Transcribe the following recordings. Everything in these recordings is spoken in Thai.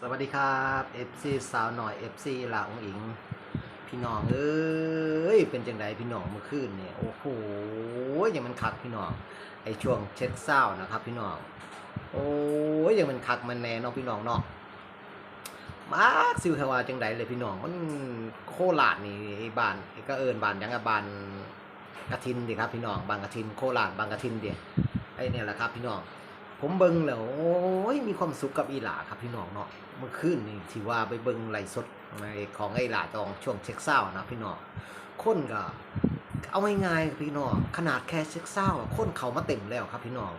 สวัสดีครับ FC สาวหน่อย FC ลาองอิง พี่น้องเอ้ยเป็นจังไดพี่น้องเมื่อคืนเนี่ยโอ้โหยังมันคักพี่น้องไอช่วงเช็ดเศร้านะครับ พี่น้องโอ้ยยังมันคักมันแน่เนาะพี่น้องเนาะมาซิวเทวาจังไดเลยพี่น้องมันโคราชนี่ไอบานไอก็เอิญบานยังกับบานกระทินดิครับพี่น้องบางกระทินโคราชบางกระทินเดียไอเนี่ยแหละครับพี่น้อง ผมเบิ่งแล้วโอ้ยมีความสุขกับอีหลาครับพี่น้องเนาะเมื่อคืนนี่ที่ว่าไปเบิ่งไลฟ์สดในของไอหลาตองช่วงเช็คเศร้านะพี่น้องคนก็เอาง่ายๆครับพี่น้องขนาดแค่เช็คเศร้าอะคนเขามาเต็มแล้วครับพี่น้อง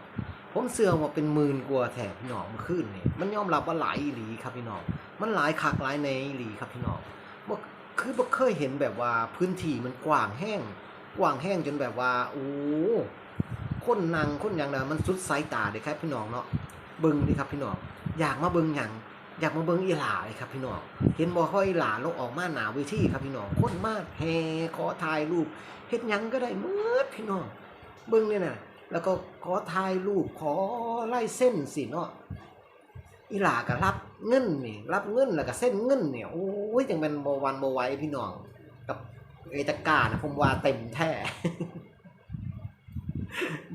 ผมเสื่อมว่าเป็นหมื่นกว่าแถบพี่น้องเมื่อคืนนี่มันยอมรับว่าหลายอีหลีครับพี่น้องมันหลายคักหลายในอีหลีครับพี่น้องบ่คือบ่เคยเห็นแบบว่าพื้นที่มันกว้างแห้งกว้างแห้งจนแบบว่าโอ้ คนนางคนอย่างนั้นมันสุดสายตาเลยครับพี่น้องเนาะเบิ่งนี่ครับพี่น้องอยากมาเบิ่งหยังอยากมาเบิ่งอีหลาเลยครับพี่น้องเห็นบ่ค่อยอีหลาลงออกมาหนาเวทีครับพี่น้องคนมากแห่ขอถ่ายรูปเฮ็ดยังก็ได้หมืดพี่น้องเบิ่งเนี่ยนะแล้วก็ขอถ่ายรูปขอไล่เส้นสิเนาะอีหลาก็รับเงินนี่รับเงินแล้วก็เส้นเงินเนี่ยโอ้ยจังเป็นบ่วันบ่ไหวพี่น้องกับเอตกานะผมว่าเต็มแท้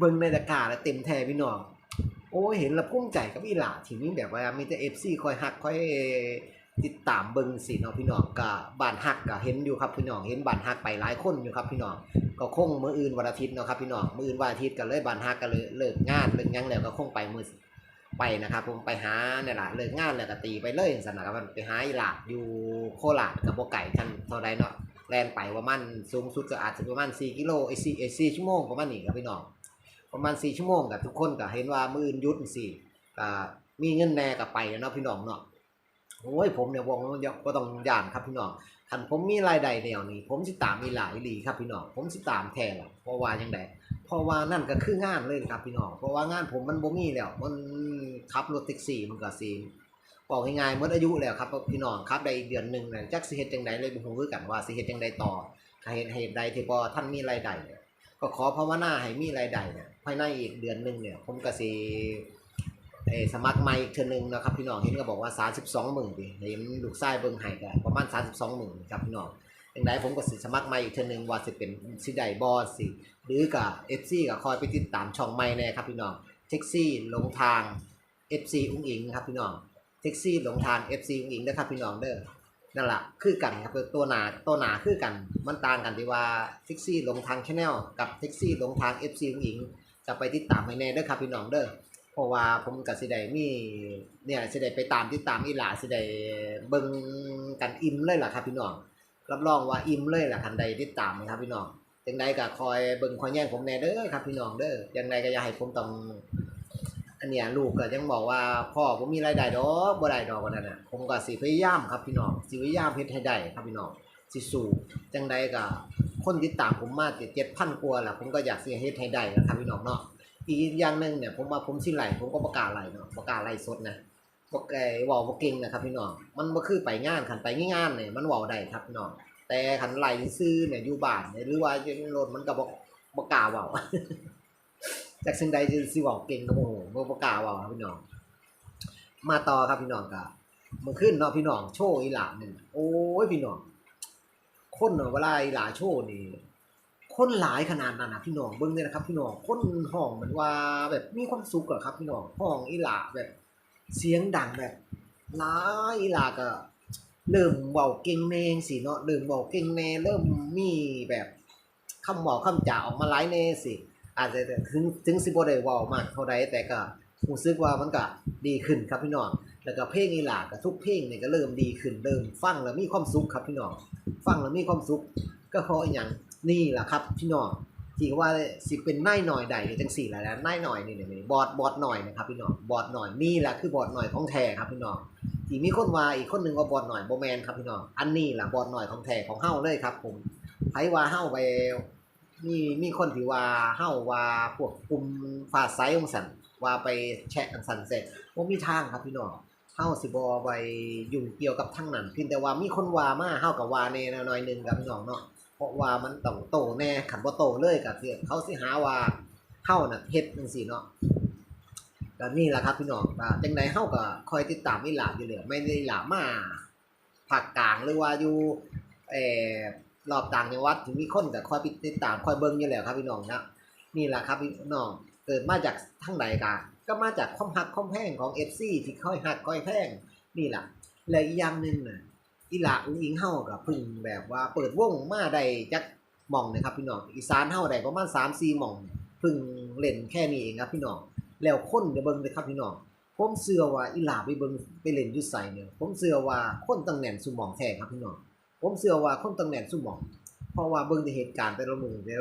เบิ่งในตะกาแล้วเต็มแท้พี่น้อง โอ้เห็นล้วภูมิใจกับอีหลาทีนี้แบบว่ามีแต่ FC คอยฮักคอยติดตามเบิ่งสิเนาะพี่น้องก็บ้านฮักก็เห็นอยู่ครับพี่น้องเห็นบานฮักไปหลายคนอยู่ครับพี่น้องก็คงมื้ออื่นวันอาทิตย์เนาะครับพี่น้องมื้ออื่นวันอาทิตย์ก็เลยบานฮักก็เลยเลิกงานเลิกหยังแล้วก็คงไปมื้อไปนะครับผมไปหาเนี่ยละเลิกงานแล้วก็ตีไปเลยสนะครับไปหาอีหลาอยู่โคราชกับโบไก่กันเท่าใดเนาะแลนไปว่ามันสูงสุดก็อาจจะประมาณ4กิโลไอ้4ไอ้4ชั่วโมงประมาณนี้ครับพี่น้อง ประมาณสี่ชั่วโมงกับทุกคนก็เห็นว่ามืออื่นยุดสี่ก็มีเงินแน่กับไปเนาะพี่น้องเนาะโอ้ยผมเนี่ยวงก็ต้องย่านครับพี่น้องคันผมมีรายได้แนวนี้ ผมสิตามมีหลายลีครับพี่น้องผมสิตามแทนเพราะว่าจังไดเพราะว่านั่นก็คืองานเลยครับพี่น้องเพราะว่างานผมมันบ่มีแล้วมันขับรถแท็กซี่มันก็สิบอกง่ายๆหมดอายุแล้วครับพี่น้องครับได้อีกเดือนหนึ่งเนี่ยจักสิเฮ็ดจังไดเลยบ่ฮู้คือกันว่าสิเฮ็ดจังไดต่อถ้าเฮ็ดเหตุใดที่บ่ท่านมีรายได้ ก็ขอภาวนาให้มีรายได้เนี่ยภายในอีกเดือนหนึ่งเนี่ย ผมก็สิเออสมัครใหม่อีกเทือนึงนะครับพี่น้องเห็นก็บอกว่า 32หมื่นดิเห็นลูกชายเบิ่งให้ก็ประมาณ 32หมื่นครับพี่น้องอย่างไรผมก็สิสมัครใหม่อีกเทือนึงว่าสิเป็นสิไดบ่สิหรือกับ FC ก็คอยไปติดตามช่องใหม่แน่ครับพี่น้องแท็กซี่ลงทาง FC อุ้งอิงครับพี่น้องแท็กซี่ลงทาง FC อุ้งอิงนะครับพี่น้องเด้อ นั่นแหละคือกันครับตัวหนาตัวหนาคือกัน มันต่างกันที่ว่าแท็กซี่ลงทางชแนลกับแท็กซี่ลงทาง FC ผู้หญิง จะไปติดตามให้แน่เด้อครับพี่น้องเด้อเพราะว่าผมกับสิได้มีเนี่ยสิได้ไปตามติดตามอีหลาสิได้เบิ่งกันอิ่มเลยล่ะครับพี่น้องรับรองว่าอิ่มเลยล่ะคันใดติดตามนะครับพี่น้องจังใดก็คอยเบิ่งคอยแย่งผมแน่เด้อครับพี่น้องเด้อยังไงก็อย่าให้ผมต้อง อันเนี้ยลูกก็ยังบอกว่าพ่อผมมีรายได้ดอกบ่ได้ดอกว่านั่นน่ะผมก็สิพยายามครับพี่น้องสิพยายามเฮ็ดให้ได้ครับพี่น้องสิสู้จังใดก็คนติดตามผมมา7,000กว่าแล้วผมก็อยากสิเฮ็ดให้ได้นะครับพี่น้องเนาะอีกอย่างหนึงเนี่ยผมว่าผมสิไหลผมก็บ่กล้าไล่เนาะบ่กล้าไล่สดนะบ่ไอ้เว้าบ่เก่งนะครับพี่น้องมันบ่คือไปงานคันไปงานเนี่ยมันเว้าได้ครับพี่น้องแต่คันไหลซื่อเนี่ยอยู่บ้านเนี่ยหรือว่าอยู่รถมันก็บ่บ่กล้าเว้า จากสิ่งใดจะสิเว้าเก่งก็บ่ฮู้บ่บ่กล้าเว้าครับพี่น้อง มาต่อครับพี่น้องก็มื่อคืนเนาะพี่น้องโชว์อีหลาหนึ่งโอ้ยพี่น้อง คนเนาะเวลาอีหลาโชว์นี่คนหลายขนาดนั้นนะพี่น้องเบิ่งเลยนะครับ พี่น้องคนห้องเหมือนว่าแบบมีความสุขอะครับ พี่น้องห้องอีหลาแบบ เสียงดังแบบหลายอีหลาก็เริ่มเว้าเก่งแน่สิเนาะเริ่มเว้าเก่งแน่เริ่มมีแบบคำเว้าคำจ่าออกมาหลายแน่สิ อาจจะถึงถึงสิบได้เว้ามากเท่าใดแต่ก็รู้สึกว่ามันก็ดีขึ้นครับพี่น้อง แล้วก็เพลงอีหลาก็ทุกเพลงเนี่ยก็เริ่มดีขึ้นเริ่มฟังแล้วมีความสุขครับพี่น้อง ฟังแล้วมีความสุข ก็เพราะอย่างนี่แหละครับพี่น้องที่ว่าสิเป็นนายหน่อยใดนี่จังสี่แหละนะนายหน่อยนี่นี่บอดบอดหน่อยนะครับพี่น้องบอดหน่อยนี่แหละคือบอดหน่อยของแท้ครับพี่น้องที่มีคนว่าอีกคนหนึ่งว่าบอดหน่อยโบแมนครับพี่น้องอันนี้แหละบอดหน่อยของแท้ของเฮ้าเลยครับ ผมไผว่าเฮ้าไป มีมีคนที่ว่าเฮาว่าพวกกลุ่มฝาไซองสันว่าไปแชะกันสันเสร็จบ่มีทางครับพี่น้องเฮาสิบ่ไปยุ่งเกี่ยวกับทางนั้นเพียงแต่ว่ามีคนว่ามาเฮาก็ว่าแน่หน่อยหนึ่งครับพี่น้องเนาะเพราะว่ามันต้องโตแน่คันบ่าโตเลยก็คือเขาสิหาว่าเฮาน่ะเฮ็ดจังซี่เนาะก็นี่แหละครับพี่น้องอ่าจังใดเฮาก็คอยติดตามอีหลาอยู่แล้วไม่ได้หลามาภาคกลางหรือว่าอยู่เอ่อ รอบต่างจังหวัดถึงมีคนก็คอยไปติดตามคอยเบิ่งอยู่แล้วครับพี่น้องนะนี่แหละครับพี่น้องเกิดมาจากทางใดกันก็มาจากความหักความแพงของ FC ที่ค่อยหักค่อยแพงนี่แหละและอีกอย่างหนึงน่ะอีหลาอุ้งอิงเฮาก็เพึ่งแบบว่าเปิดวงมาได้จักหม่องนะครับพี่น้องอีสานเฮาได้ประมาณ3-4หม่องพึ่งเล่นแค่นี้เองครับพี่น้องแล้วคนจะเบิ่งเลยครับพี่น้องผมเชื่อว่าอีหลาไปเบิ่งไปเล่นยู่ไสเนี่ยผมเชื่อว่าคนตังแหน่นสุหมองแท้ครับพี่น้อง ผมเชื่อว่าคนตังแหน่นสุหมองเพราะว่าเบิ่งในเหตุการณ์แต่ละมือเนี่ย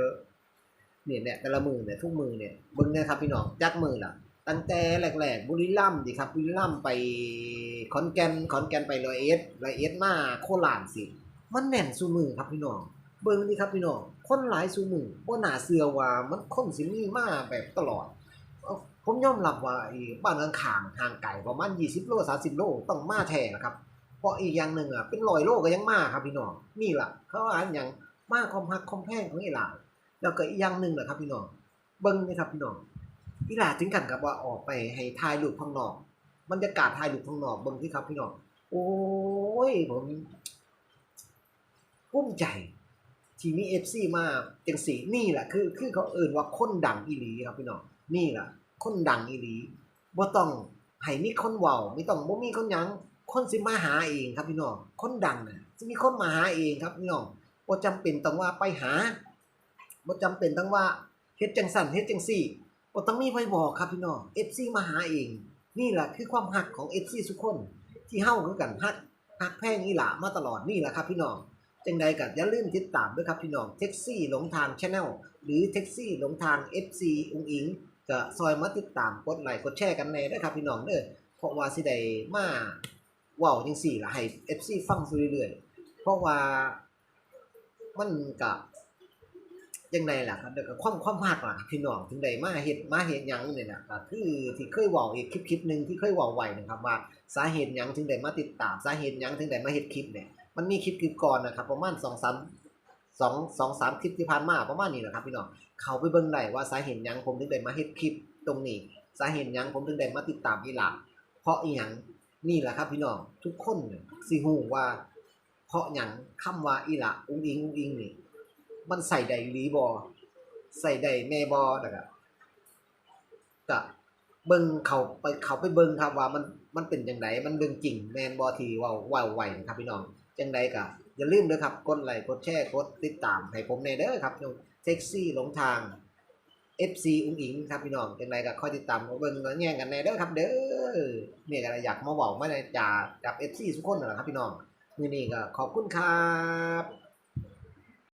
เนี่ยเนี่ยแต่ละมือเนี่ยทุกมือเนี่ยเบิ่งนะครับพี่น้องจักมือล่ะ ตั้งแต่แรกๆบุรีรัมย์ดิครับบุรีรัมย์ไปขอนแก่นขอนแก่นไปร้อยเอ็ดร้อยเอ็ดมาโคราชสิมันแน่นสุมือครับพี่น้องเบิ่งดิครับพี่น้องคนหลายสุมือบ่น่าเชื่อว่ามันคนสิมีมาแบบตลอดผมยอมรับว่าไอ้บ้านข้างๆห่างไกลประมาณ20 โล 30 โลต้องมาแท้นะครับ เพราะอีกอย่างหนึ่งอะเป็นร้อยโลกก็ยังมาครับพี่น้องนี่ล่ะเขาว่านหยังมาความฮักความแพงของอีหลาแล้วก็อีกอย่างหนึ่งแหละครับพี่น้องเบิ่งนะครับพี่น้องอีหลาถึงกันกับว่าออกไปให้ถ่ายรูปข้างนอกบรรยากาศถ่ายรูปข้างนอกเบิ่งที่ครับพี่น้องโอ้ยผมภูมิใจที่มี FC มาจังสีนี่แหละคือ คือเขาเอ่นว่าคนดังอีหลีครับพี่น้องนี่แหละคนดังอีหลีบ่ต้องให้มีคนเว้าไม่ต้องบ่มีคนยัง คนสิมาหาเองครับพี่น้องคนดังน่ะสิมีคนมาหาเองครับพี่น้องบ่จำเป็นต้องว่าไปหาบ่จำเป็นต้องว่าเฮ็ดจังสั่นเฮ็ดจังซี่บ่ต้องมีไผบอกครับพี่น้อง FC มาหาเอง นี่แหละคือความฮักของ FC ทุกคนที่เฮาคือกันฮักฮักแพงอีหลามาตลอดนี่แหละครับพี่น้องจังใดก็อย่าลืมติดตามด้วยครับพี่น้องแท็กซี่หลงทางช n แนลหรือแท็กซี่หลงทาง FC อุงอิงก็ซอยมาติดตามกดไลค์กดแชร์กันแน่ด้วยครับพี่น้องเด้อเพราะว่าสิได้มา ว้าจังซี่ล่ะให้ FC ฟังไปเรื่อยๆเพราะว่ามันก็ยังไงล่ะครับเดี๋ยวก็ความความฮักล่ะพี่น้องถึงได้มาเฮ็ดมาเฮ็ดยังเนี่ยนะก็คือที่เคยว้าอีกคลิปคลิปหนึ่งที่เคยว้าไว้นะครับว่าสาเหตุยังถึงได้มาติดตามสาเหตุยังถึงได้มาเฮ็ดคลิปเนี่ยมันมีคลิปคลิปก่อนนะครับประมาณสองสามสองสองสามคลิปที่ผ่านมาประมาณนี้แหละครับพี่น้องเขาไปเบิ่งได้ว่าสาเหตุยังผมถึงได้มาเฮ็ดคลิปตรงนี้ สาเหตุยังผมถึงได้มาติดตามอีหลาเพราะอีหยัง นี่แหละครับ พี่น้องทุกคนเนี่ยสิฮู้ว่า เพราะหยังคำว่าอีหลาอุ้งอิงอุ้งอิงนี่ มันใส่ได้อีหลีบ่ใส่ได้แม่บ่นะครับก็เบิ่งเขาไปเขาไปเบิ่งครับว่ามันมันเป็นจังไดมันเรื่องจริงแม่นบ่ที่เว้าว้าไว้นะครับพี่น้องจังใดก็อย่าลืมเด้อครับกดไลค์กดแชร์กดติดตามให้ผมในเด้อครับเซ็กซี่หลงทาง FC อุ้งอิงครับพี่น้องจังไรก็คอยติดตามเบิ่งแล้วแย่งกันแน่เด้อครับ เด้อเนี่ยก็อยากมาบอกไมาจากจาก FC ทุกคนนั่นแหละครับพี่น้องมือนี้ก็ขอบคุณครับ